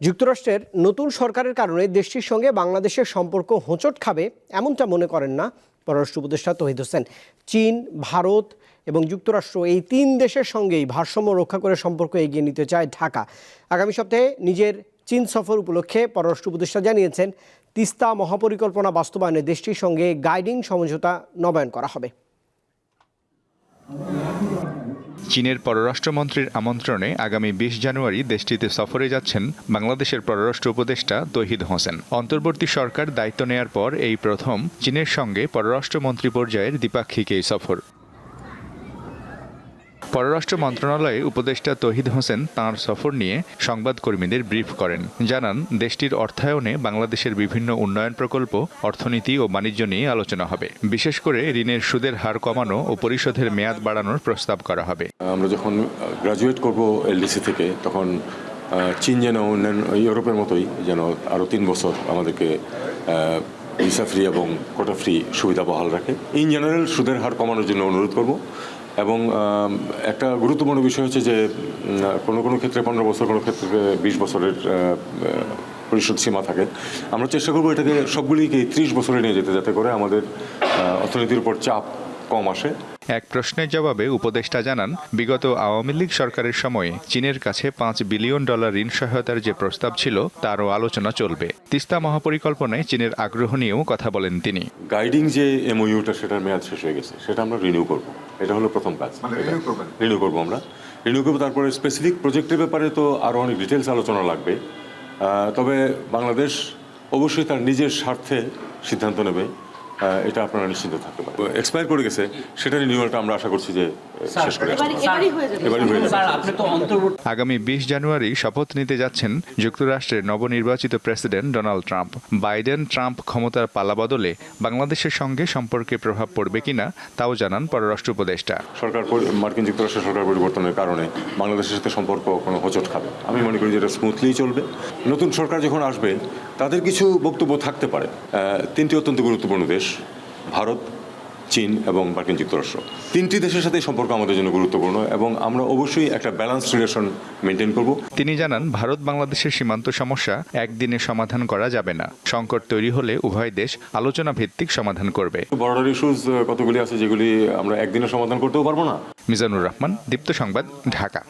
যুক্তরাষ্ট্রের নতুন সরকারের কারণে দেশটির সঙ্গে বাংলাদেশের সম্পর্ক হোঁচট খাবে এমনটা মনে করেন না পররাষ্ট্র উপদেষ্টা তহিদ হোসেন। চীন, ভারত এবং যুক্তরাষ্ট্র এই তিন দেশের সঙ্গেই ভারসাম্য রক্ষা করে সম্পর্ক এগিয়ে নিতে চায় ঢাকা। আগামী সপ্তাহে নিজের চীন সফর উপলক্ষে পররাষ্ট্র উপদেষ্টা জানিয়েছেন, তিস্তা মহাপরিকল্পনা বাস্তবায়নে দেশটির সঙ্গে গাইডিং সমঝোতা নবায়ন করা হবে। চীনের পররাষ্ট্রমন্ত্রীর আমন্ত্রণে আগামী বিশ জানুয়ারি দেশটিতে সফরে যাচ্ছেন বাংলাদেশের পররাষ্ট্র উপদেষ্টা তহিদ হোসেন। অন্তর্বর্তী সরকার দায়িত্ব নেয়ার পর এই প্রথম চীনের সঙ্গে পররাষ্ট্রমন্ত্রী পর্যায়ের দ্বিপাক্ষিক এই সফর। পররাষ্ট্র মন্ত্রণালয়ে উপদেষ্টা তহিদ হোসেন তাঁর সফর নিয়ে সংবাদকর্মীদের ব্রিফ করেন। জানান, দেশটির অর্থায়নে বাংলাদেশের বিভিন্ন উন্নয়ন প্রকল্প, অর্থনীতি ও বাণিজ্য নিয়ে আলোচনা হবে। বিশেষ করে ঋণের সুদের হার কমানো ও পরিশোধের মেয়াদ বাড়ানোর প্রস্তাব করা হবে। আমরা যখন গ্রাজুয়েট করব এলডিসি থেকে, তখন চীন যেন অন্যান্য ইউরোপের মতোই যেন আরও তিন বছর আমাদেরকে ভিসা ফ্রি এবং কোটা ফ্রি সুবিধা বহাল রাখে। ইন জেনারেল সুদের হার কমানোর জন্য অনুরোধ করব। এবং একটা গুরুত্বপূর্ণ বিষয় হচ্ছে যে কোনো কোনো ক্ষেত্রে পনেরো বছর, কোনো ক্ষেত্রে বিশ বছরের পরিশোধ সীমা থাকে। আমরা চেষ্টা করব এটাকে সবগুলিকে ত্রিশ বছরে নিয়ে যেতে, যাতে করে আমাদের অর্থনীতির উপর চাপ কম আসে। এক প্রশ্নের জবাবে উপদেষ্টা জানান বিগত আওয়ামী লীগ সরকারের সময়ে চীনের কাছে পাঁচ বিলিয়ন ডলার ঋণ সহায়তার যে প্রস্তাব ছিল তারও আলোচনা চলবে। তিস্তা মহাপরিকল্পনায় চীনের আগ্রহ নিয়েও কথা বলেন তিনি। গাইডিং যে এমওইউটা সেটার মেয়াদ শেষ হয়ে গেছে সেটা আমরা রিনিউ করব। এটা হলো প্রথম কাজ। রিনিউ করব আমরা। রিনিউ করব তারপরে স্পেসিফিক প্রজেক্টের ব্যাপারে তো আরও অনেক ডিটেলস আলোচনা লাগবে। তবে বাংলাদেশ অবশ্যই তার নিজের স্বার্থে সিদ্ধান্ত নেবে। এটা আপনারা নিশ্চিন্ত থাকতে পারেন। এক্সপায়ার করে গেছে সেটা রিনিউয়ালটা আমরা আশা করছি যে শেষ করে এবারই হয়ে যাবে। এবারই যাবে। স্যার আপনি তো অন্তর্বর্তী আগামী বিশ জানুয়ারি শপথ নিতে যাচ্ছেন যুক্তরাষ্ট্রের নবনির্বাচিত president Donald Trump. Biden Trump ক্ষমতার পালাবদলে বাংলাদেশের সঙ্গে সম্পর্কে প্রভাব পড়বে কিনা তাও জানান পররাষ্ট্র উপদেষ্টা। সরকার মার্কিন যুক্তরাষ্ট্রের সরকার পরিবর্তনের কারণে বাংলাদেশের সাথে সম্পর্ক কোনো হোঁচট খাবে আমি মনে করি যে এটা স্মুথলি চলবে। নতুন সরকার যখন আসবে তাদের কিছু বক্তব্য থাকতে পারে। তিনটি অত্যন্ত গুরুত্বপূর্ণ দেশ। ভারত চীন এবং মার্কিন যুক্তরাষ্ট্র। তিনটি দেশের সাথে সম্পর্ক আমাদের জন্য গুরুত্বপূর্ণ এবং আমরা অবশ্যই একটা ব্যালেন্স রিলেশন মেনটেন করব। তিনি জানান ভারত বাংলাদেশের সীমান্ত সমস্যা একদিনে সমাধান করা যাবে না। সংকট তৈরি হলে উভয় দেশ আলোচনা ভিত্তিক সমাধান করবে। বর্ডার ইস্যুজ কতগুলি আছে যেগুলি আমরা একদিনে সমাধান করতেও পারব না? মিজানুর রহমান দীপ্ত সংবাদ ঢাকা।